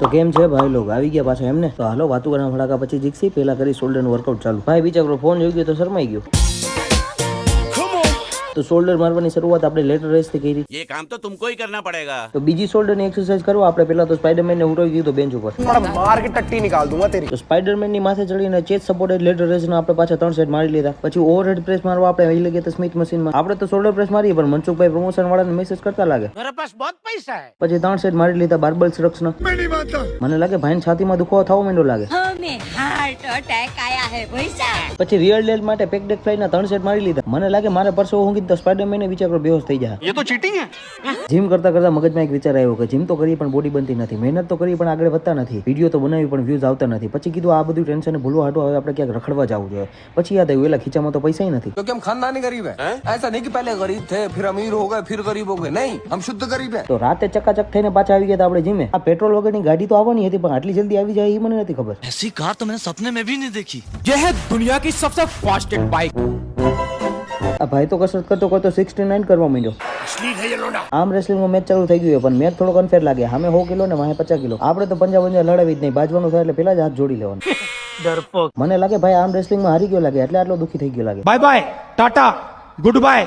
તો કેમ છે ભાઈ લોકો આવી ગયા પાછો એમને તો હાલો વાતું કરવાના ફટાકા પછી જીકસી પહેલા કરી શોલ્ડર વર્કઆઉટ ચાલુ ભાઈ બીજા ફોન જોઈ ગયો તો શરમાઈ ગયો તો શોલ્ડર મારવાની શરૂઆત આપણે લેટર રેસ થી કરી એ કામ તો તુમકો હી કરના પડેગા તો બીજી શોલ્ડરની એક્સરસાઇઝ કરો આપણે પહેલા તો સ્પાઈડરમેનને ઉડાવી દીધો બેન્ચ ઉપર માર કે ટટ્ટી નિકાલ દઉંગા તેરી તો સ્પાઈડરમેનની માથે ચડીને ચેસ્ટ સપોર્ટેડ લેટર રેસનો આપણે પાછા ત્રણ સેટ મારી લીધા પછી ઓવરહેડ પ્રેસ મારવા આપણે આવી લગી તો સ્મિથ મશીનમાં આપણે તો શોલ્ડર પ્રેસ મારીએ પણ મનસુખભાઈ પ્રમોશન વાળાને મેસેજ કરતા લાગે મારા પાસ બહોત પૈસા હે પછી ત્રણ સેટ મારી લીધા બાર્બલ ના મને લાગે ભાઈને છાતીમાં દુખો થવો માંડ્યો લાગે હા તો ટેક આય આય પૈસા પછી રિયલ દેલ માટે પેકડેક ફ્લાયના ત્રણ સેટ મારી લીધા મને લાગે મારા પરસો હું કી તો સ્પેડરમેન ને વિચાર પર વ્યવસ્થ થઈ જાય એ તો ચીટી છે જીમ કરતા કરતા મગજ માં એક વિચાર આવ્યો કે જીમ તો કરીએ પણ બોડી બનતી નથી મહેનત તો કરીએ પણ આગળ વધતા નથી વિડિયો તો બનાવી પણ વ્યૂઝ આવતા નથી પછી કીધું આ બધું ટેન્શન ને ભૂલવા હાટુ હવે આપણે ક્યાં રખડવા જવું જોઈએ પછી આ દે ઓલા ખીચામાં તો પૈસા જ નથી તો કેમ ખાનાની ગરીબ હે એસા નહીં કે પહેલા ગરીબ تھے પછી અમીર હો ગયા પછી ગરીબો ગય નહીં હમ શુદ્ધ ગરીબ હે તો રાતે ચક્કા ચક થઈને પાછા આવી ગયા તો આપણે જીમે આ પેટ્રોલ વગરની ગાડી તો આવવાની હતી પણ આટલી જલ્દી આવી જાય એ મને નથી ખબર એસી કાર તો મને મને મેવીની દેખી જે હે દુનિયા કી સબસે ફાસ્ટેડ બાઇક આ ભાઈ તો કસરત કરતો હોય તો 69 કરવા માંગ્યો આમ રેસ્લિંગ નો મેચ ચાલુ થઈ ગયો પણ મે થોડો કન્ફેર લાગે અમે 100 કિલો ને વાહ 50 કિલો આપણે તો પંજાબ માં લડાવી જ નઈ બાજવાનું થાય એટલે પેલા જ હાથ જોડી લેવાનું ડરફોક મને લાગે ભાઈ આમ રેસ્લિંગ માં હારી ગયો લાગે એટલે આટલો દુખી થઈ ગયો લાગે bye bye Tata Good bye